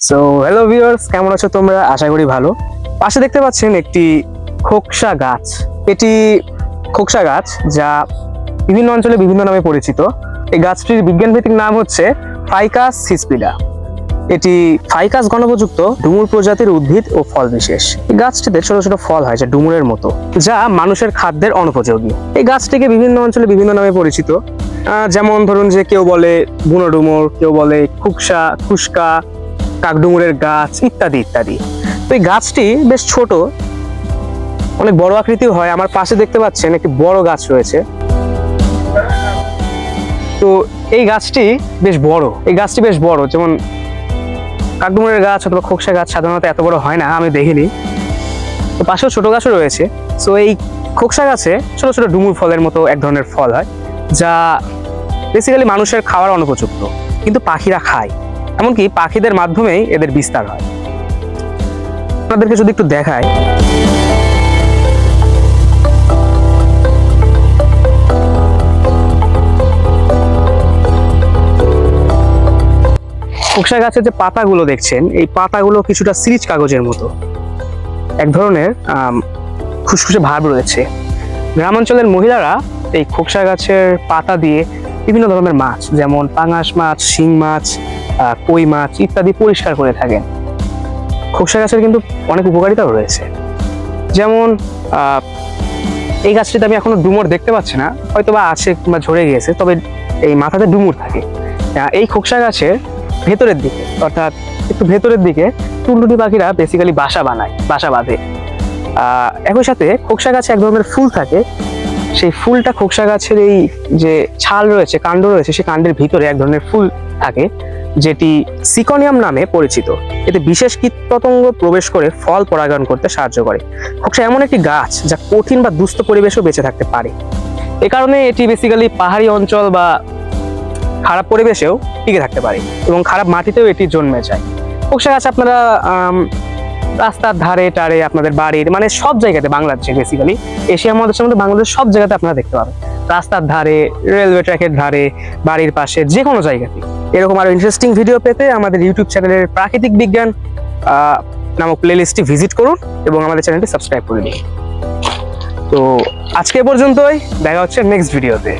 So hello viewers কেমন আছো তোমরা? আশা করি ভালো। পাশে দেখতে পাচ্ছেন একটি খোকসা গাছ। এটি খোকসা গাছ যা বিভিন্ন অঞ্চলে বিভিন্ন নামে পরিচিত। এই গাছটির বিজ্ঞানভিত্তিক নাম হচ্ছে ফাইকাস হিসপিডা এটি ফাইকাস গণপযুক্ত ডুমুর প্রজাতির উদ্ভিদ ও ফল বিশেষ। এই গাছটিতে ছোট ছোট ফল হয়, যা ডুমুরের মতো, যা মানুষের খাদ্যের অনুপযোগী। এই গাছটিকে বিভিন্ন অঞ্চলে বিভিন্ন নামে পরিচিত। যেমন ধরুন যে কেউ বলে বুনো ডুমুর, কেউ বলে খুকসা, খুশকা কাকডুমুরের গাছ ইত্যাদি ইত্যাদি। তো এই গাছটি বেশ ছোট, অনেক বড় আকৃতির হয়। আমার পাশে দেখতে পাচ্ছেন একটি বড় গাছ রয়েছে। তো এই গাছটি বেশ বড়, এই গাছটি বেশ বড়। যেমন কাকডুমুরের গাছ অথবা খোকসা গাছ সাধারণত এত বড় হয় না, আমি দেখিনি। তো পাশেও ছোট গাছও রয়েছে। সো এই খোকসা গাছে ছোট ছোট ডুমুর ফলের মতো এক ধরনের ফল হয়, যা বেসিক্যালি মানুষের খাওয়ার অনুপযুক্ত, কিন্তু পাখিরা খায়। এমনকি পাখিদের মাধ্যমেই এদের বিস্তার হয়। আপনাদেরকে যদি একটু দেখায় কোকসা গাছের যে পাতাগুলো দেখছেন, এই পাতাগুলো কিছুটা সিরিজ কাগজের মতো। এক ধরনের খুসখুসে ভাব রয়েছে। গ্রামাঞ্চলের মহিলারা এই খোকসা গাছের পাতা দিয়ে বিভিন্ন ধরনের মাছ, যেমন পাঙাশ মাছ, শিং মাছ কই মাছ ইত্যাদি পরিষ্কার করে থাকেন। খোকসা গাছের কিন্তু অনেক উপকারিতাও রয়েছে। যেমন এই গাছটিতে আমি এখনও ডুমুর দেখতে পাচ্ছি না হয়তো বা আছে কিংবা ঝরে গিয়েছে, তবে এই মাথাতে ডুমুর থাকে। এই খোকসা গাছের ভেতরের দিকে, অর্থাৎ একটু ভেতরের দিকে টুনটুনি পাখিরা বেসিক্যালি বাসা বানায়, বাসা বাঁধে। একই সাথে খোকসা গাছে এক ধরনের ফুল থাকে সেই ফুলটা খোকসা গাছের এই যে ছাল রয়েছে, কাণ্ড রয়েছে, সেই কাণ্ডের ভিতরে এক ধরনের ফুল থাকে, যেটি সিকনিয়াম নামে পরিচিত। এতে বিশেষ কীটপতঙ্গ প্রবেশ করে ফল পরাগায়ন করতে সাহায্য করে। খোকসা এমন একটি গাছ যা কঠিন বা দুস্থ পরিবেশেও বেঁচে থাকতে পারে। এ কারণে এটি বেসিক্যালি পাহাড়ি অঞ্চল বা খারাপ পরিবেশেও টিকে থাকতে পারে এবং খারাপ মাটিতেও এটি জন্মে যায়। খোকসা গাছ আপনারা রাস্তার ধারে, টারে আপনাদের বাড়ির মানে সব জায়গাতে বাংলাদেশে বেসিক্যালি এশিয়া মহাদেশের মধ্যে বাংলাদেশ সব জায়গাতে আপনারা দেখতে পাবেন। রাস্তার ধারে রেলওয়ে ট্র্যাকের ধারে, বাড়ির পাশে যে কোনো জায়গাতে এরকম আরও ইন্টারেস্টিং ভিডিও পেতে আমাদের ইউটিউব চ্যানেলের প্রাকৃতিক বিজ্ঞান নামক প্লেলিস্টটি ভিজিট করুন এবং আমাদের চ্যানেলটি সাবস্ক্রাইব করে দিন তো আজকে পর্যন্তই, দেখা হচ্ছে নেক্সট ভিডিওতে